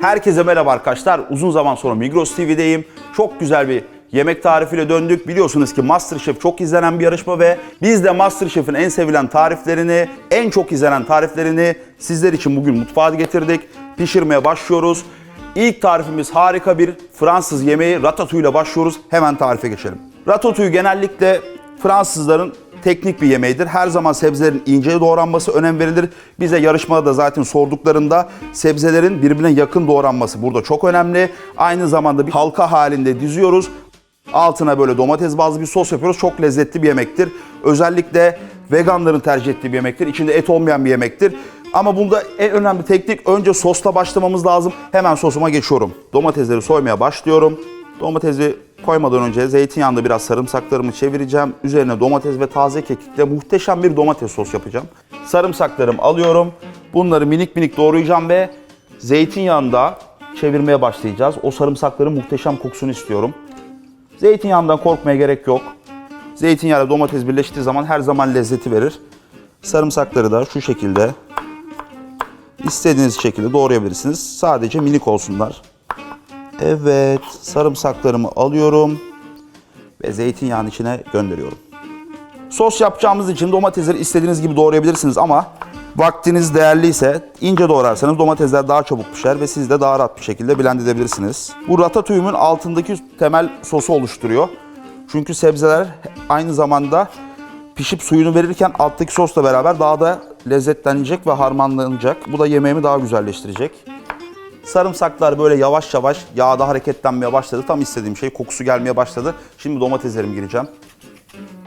Herkese merhaba arkadaşlar. Uzun zaman sonra Migros TV'deyim. Çok güzel bir yemek tarifiyle döndük. Biliyorsunuz ki MasterChef çok izlenen bir yarışma ve biz de MasterChef'in en sevilen tariflerini, en çok izlenen tariflerini sizler için bugün mutfağa getirdik. Pişirmeye başlıyoruz. İlk tarifimiz harika bir Fransız yemeği ratatouille ile başlıyoruz. Hemen tarife geçelim. Ratatouille genellikle Fransızların teknik bir yemeğidir. Her zaman sebzelerin ince doğranması önem verilir. Bize yarışmada da zaten sorduklarında sebzelerin birbirine yakın doğranması burada çok önemli. Aynı zamanda bir halka halinde diziyoruz. Altına böyle domates bazlı bir sos yapıyoruz. Çok lezzetli bir yemektir. Özellikle veganların tercih ettiği bir yemektir. İçinde et olmayan bir yemektir. Ama bunda en önemli teknik önce sosla başlamamız lazım. Hemen sosuma geçiyorum. Domatesleri soymaya başlıyorum. Domatesi koymadan önce zeytinyağında biraz sarımsaklarımı çevireceğim. Üzerine domates ve taze kekikle muhteşem bir domates sos yapacağım. Sarımsaklarımı alıyorum. Bunları minik minik doğrayacağım ve zeytinyağında çevirmeye başlayacağız. O sarımsakların muhteşem kokusunu istiyorum. Zeytinyağından korkmaya gerek yok. Zeytinyağı ile domates birleştiği zaman her zaman lezzeti verir. Sarımsakları da şu şekilde istediğiniz şekilde doğrayabilirsiniz. Sadece minik olsunlar. Evet, sarımsaklarımı alıyorum ve zeytinyağının içine gönderiyorum. Sos yapacağımız için domatesleri istediğiniz gibi doğrayabilirsiniz ama vaktiniz değerliyse ince doğrarsanız domatesler daha çabuk pişer ve siz de daha rahat bir şekilde blend edebilirsiniz. Bu ratatouille'un altındaki temel sosu oluşturuyor. Çünkü sebzeler aynı zamanda pişip suyunu verirken alttaki sosla beraber daha da lezzetlenecek ve harmanlanacak. Bu da yemeğimi daha güzelleştirecek. Sarımsaklar böyle yavaş yavaş yağda hareketlenmeye başladı. Tam istediğim şey kokusu gelmeye başladı. Şimdi domateslerim gireceğim.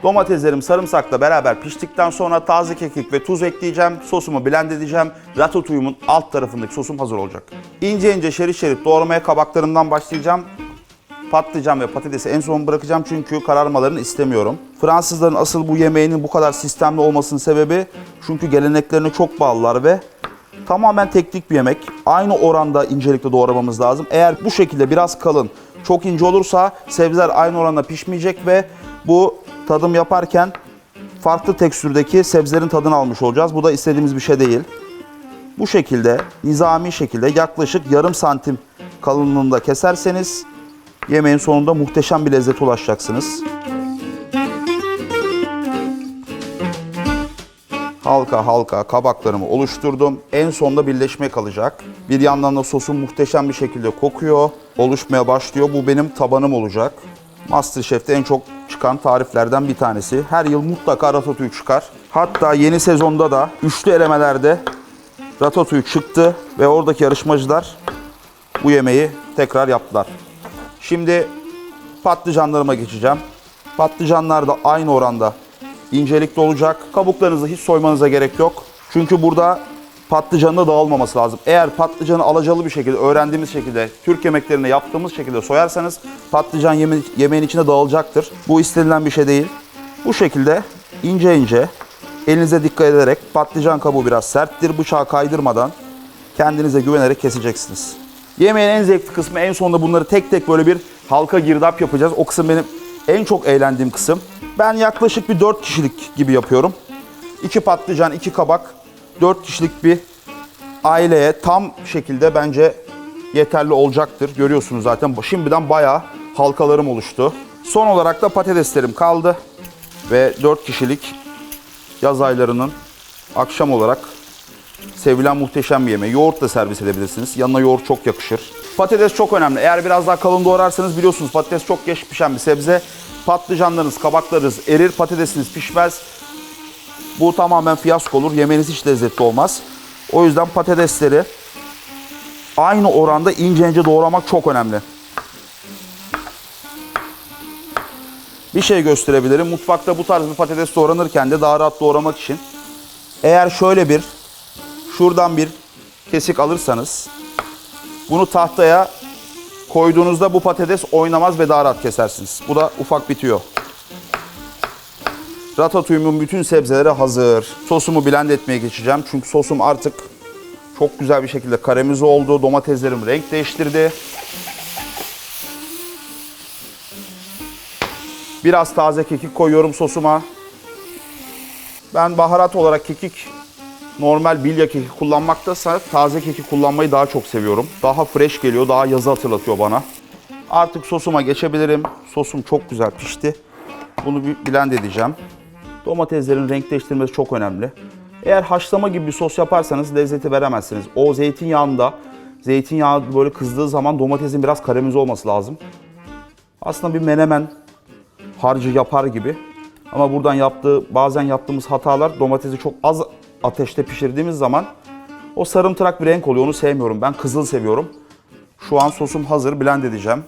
Domateslerim sarımsakla beraber piştikten sonra taze kekik ve tuz ekleyeceğim. Sosumu blend edeceğim. Ratatouille'umun alt tarafındaki sosum hazır olacak. İnce ince şerit şerit doğramaya kabaklarımdan başlayacağım. Patlıcan ve patatesi en son bırakacağım çünkü kararmalarını istemiyorum. Fransızların asıl bu yemeğinin bu kadar sistemli olmasının sebebi çünkü geleneklerine çok bağlılar ve tamamen teknik bir yemek. Aynı oranda incelikle doğramamız lazım. Eğer bu şekilde biraz kalın, çok ince olursa sebzeler aynı oranda pişmeyecek ve bu tadım yaparken farklı tekstürdeki sebzelerin tadını almış olacağız. Bu da istediğimiz bir şey değil. Bu şekilde nizami şekilde yaklaşık yarım santim kalınlığında keserseniz yemeğin sonunda muhteşem bir lezzete ulaşacaksınız. Halka halka kabaklarımı oluşturdum. En sonda birleşme kalacak. Bir yandan da sosum muhteşem bir şekilde kokuyor. Oluşmaya başlıyor. Bu benim tabanım olacak. Masterchef'te en çok çıkan tariflerden bir tanesi. Her yıl mutlaka ratatouille çıkar. Hatta yeni sezonda da üçlü elemelerde ratatouille çıktı ve oradaki yarışmacılar bu yemeği tekrar yaptılar. Şimdi patlıcanlarıma geçeceğim. Patlıcanlar da aynı oranda incelikli olacak. Kabuklarınızı hiç soymanıza gerek yok. Çünkü burada patlıcanın da dağılmaması lazım. Eğer patlıcanı alacalı bir şekilde, öğrendiğimiz şekilde, Türk yemeklerinde yaptığımız şekilde soyarsanız patlıcan yeme yemeğin içine dağılacaktır. Bu istenilen bir şey değil. Bu şekilde ince ince elinize dikkat ederek patlıcan kabuğu biraz serttir. Bıçağı kaydırmadan kendinize güvenerek keseceksiniz. Yemeğin en zevkli kısmı en sonunda bunları tek tek böyle bir halka girdap yapacağız. O kısım benim en çok eğlendiğim kısım. Ben yaklaşık bir 4 kişilik gibi yapıyorum. 2 patlıcan, 2 kabak, 4 kişilik bir aileye tam şekilde bence yeterli olacaktır. Görüyorsunuz zaten şimdiden bayağı halkalarım oluştu. Son olarak da patateslerim kaldı. Ve 4 kişilik yaz aylarının akşam olarak sevilen muhteşem bir yemeği. Yoğurt da servis edebilirsiniz. Yanına yoğurt çok yakışır. Patates çok önemli. Eğer biraz daha kalın doğrarsanız biliyorsunuz patates çok geç pişen bir sebze. Patlıcanlarınız, kabaklarınız erir, patatesiniz pişmez. Bu tamamen fiyasko olur. Yemeğiniz hiç lezzetli olmaz. O yüzden patatesleri aynı oranda ince ince doğramak çok önemli. Bir şey gösterebilirim. Mutfakta bu tarz bir patates doğranırken de daha rahat doğramak için eğer şöyle bir şuradan bir kesik alırsanız bunu tahtaya koyduğunuzda bu patates oynamaz ve daha rahat kesersiniz. Bu da ufak bitiyor. Ratatouille'mun bütün sebzeleri hazır. Sosumu blend etmeye geçeceğim. Çünkü sosum artık çok güzel bir şekilde karamize oldu. Domateslerim renk değiştirdi. Biraz taze kekik koyuyorum sosuma. Ben baharat olarak kekik normal bilya keki kullanmaktansa taze keki kullanmayı daha çok seviyorum. Daha fresh geliyor, daha yazı hatırlatıyor bana. Artık sosuma geçebilirim. Sosum çok güzel pişti. Bunu bir blend edeceğim. Domateslerin renkleştirmesi çok önemli. Eğer haşlama gibi bir sos yaparsanız lezzeti veremezsiniz. O zeytinyağında, zeytinyağı böyle kızdığı zaman domatesin biraz karamelize olması lazım. Aslında bir menemen harcı yapar gibi. Ama buradan yaptığı, bazen yaptığımız hatalar domatesi çok az ateşte pişirdiğimiz zaman o sarımtırak bir renk oluyor. Onu sevmiyorum. Ben kızıl seviyorum. Şu an sosum hazır. Blend edeceğim.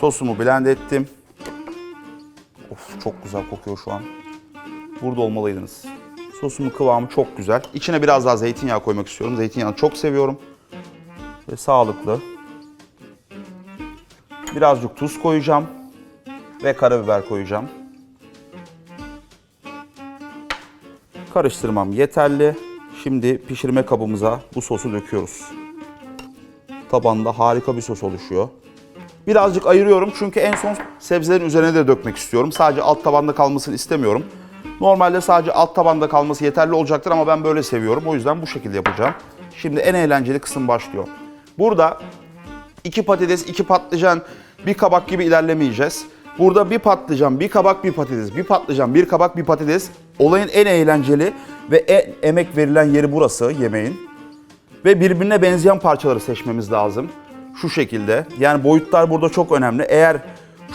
Sosumu blend ettim. Of çok güzel kokuyor şu an. Burada olmalıydınız. Sosumun kıvamı çok güzel. İçine biraz daha zeytinyağı koymak istiyorum. Zeytinyağını çok seviyorum. Ve sağlıklı. Birazcık tuz koyacağım. Ve karabiber koyacağım. Karıştırmam yeterli. Şimdi pişirme kabımıza bu sosu döküyoruz. Tabanda harika bir sos oluşuyor. Birazcık ayırıyorum çünkü en son sebzelerin üzerine de dökmek istiyorum. Sadece alt tabanda kalmasını istemiyorum. Normalde sadece alt tabanda kalması yeterli olacaktır ama ben böyle seviyorum. O yüzden bu şekilde yapacağım. Şimdi en eğlenceli kısım başlıyor. Burada iki patates, iki patlıcan, bir kabak gibi ilerlemeyeceğiz. Burada bir patlıcan, bir kabak, bir patates, bir patlıcan, bir kabak, bir patates. Olayın en eğlenceli ve en emek verilen yeri burası yemeğin. Ve birbirine benzeyen parçaları seçmemiz lazım. Şu şekilde. Yani boyutlar burada çok önemli. Eğer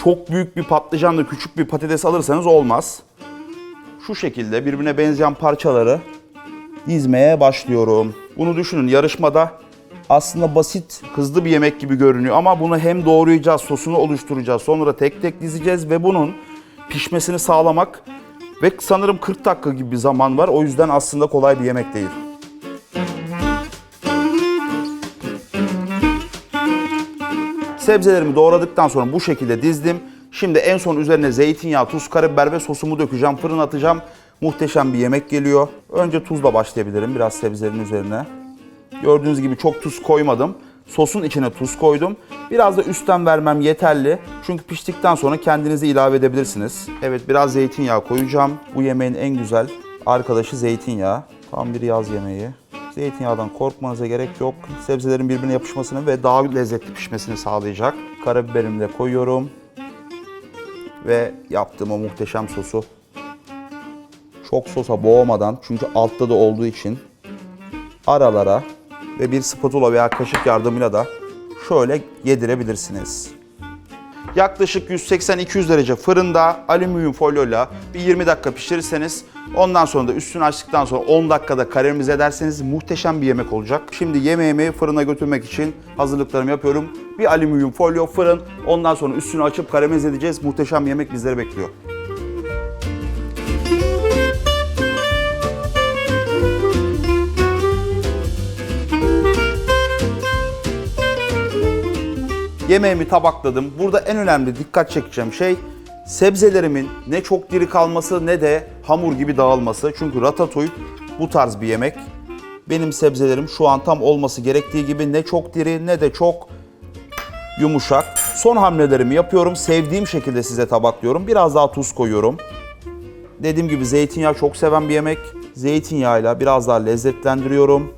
çok büyük bir patlıcanla küçük bir patates alırsanız olmaz. Şu şekilde birbirine benzeyen parçaları dizmeye başlıyorum. Bunu düşünün yarışmada aslında basit, hızlı bir yemek gibi görünüyor ama bunu hem doğrayacağız, sosunu oluşturacağız, sonra tek tek dizeceğiz ve bunun pişmesini sağlamak ve sanırım 40 dakika gibi bir zaman var. O yüzden aslında kolay bir yemek değil. Sebzelerimi doğradıktan sonra bu şekilde dizdim. Şimdi en son üzerine zeytinyağı, tuz, karabiber ve sosumu dökeceğim. Fırına atacağım. Muhteşem bir yemek geliyor. Önce tuzla başlayabilirim biraz sebzelerin üzerine. Gördüğünüz gibi çok tuz koymadım. Sosun içine tuz koydum. Biraz da üstten vermem yeterli. Çünkü piştikten sonra kendinize ilave edebilirsiniz. Evet biraz zeytinyağı koyacağım. Bu yemeğin en güzel arkadaşı zeytinyağı. Tam bir yaz yemeği. Zeytinyağından korkmanıza gerek yok. Sebzelerin birbirine yapışmasını ve daha lezzetli pişmesini sağlayacak. Karabiberimi de koyuyorum. Ve yaptığım o muhteşem sosu çok sosa boğmadan çünkü altta da olduğu için aralara ve bir spatula veya kaşık yardımıyla da şöyle yedirebilirsiniz. Yaklaşık 180-200 derece fırında alüminyum folyoyla bir 20 dakika pişirirseniz ondan sonra da üstünü açtıktan sonra 10 dakikada karamelize ederseniz muhteşem bir yemek olacak. Şimdi yemeğimi fırına götürmek için hazırlıklarımı yapıyorum. Bir alüminyum folyo, fırın, ondan sonra üstünü açıp karamelize edeceğiz. Muhteşem bir yemek bizleri bekliyor. Yemeğimi tabakladım. Burada en önemli dikkat çekeceğim şey sebzelerimin ne çok diri kalması ne de hamur gibi dağılması. Çünkü ratatouille bu tarz bir yemek. Benim sebzelerim şu an tam olması gerektiği gibi ne çok diri ne de çok yumuşak. Son hamlelerimi yapıyorum. Sevdiğim şekilde size tabaklıyorum. Biraz daha tuz koyuyorum. Dediğim gibi zeytinyağı çok seven bir yemek. Zeytinyağıyla biraz daha lezzetlendiriyorum.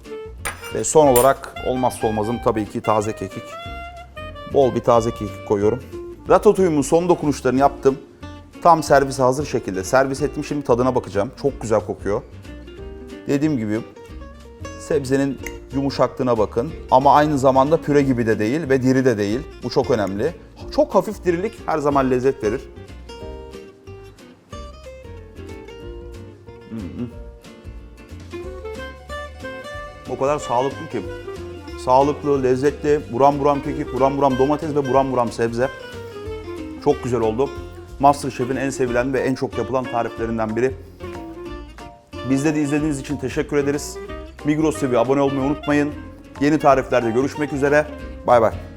Ve son olarak olmazsa olmazım tabii ki taze kekik. Bol bir taze kekik koyuyorum. Ratatouille'mun son dokunuşlarını yaptım. Tam servise hazır şekilde servis ettim. Şimdi tadına bakacağım. Çok güzel kokuyor. Dediğim gibi sebzenin yumuşaklığına bakın. Ama aynı zamanda püre gibi de değil ve diri de değil. Bu çok önemli. Çok hafif dirilik her zaman lezzet verir. Hmm. O kadar sağlıklı ki. Sağlıklı, lezzetli, buram buram kekik, buram buram domates ve buram buram sebze. Çok güzel oldu. Masterchef'in en sevilen ve en çok yapılan tariflerinden biri. Bizde de izlediğiniz için teşekkür ederiz. Migros TV abone olmayı unutmayın. Yeni tariflerde görüşmek üzere. Bay bay.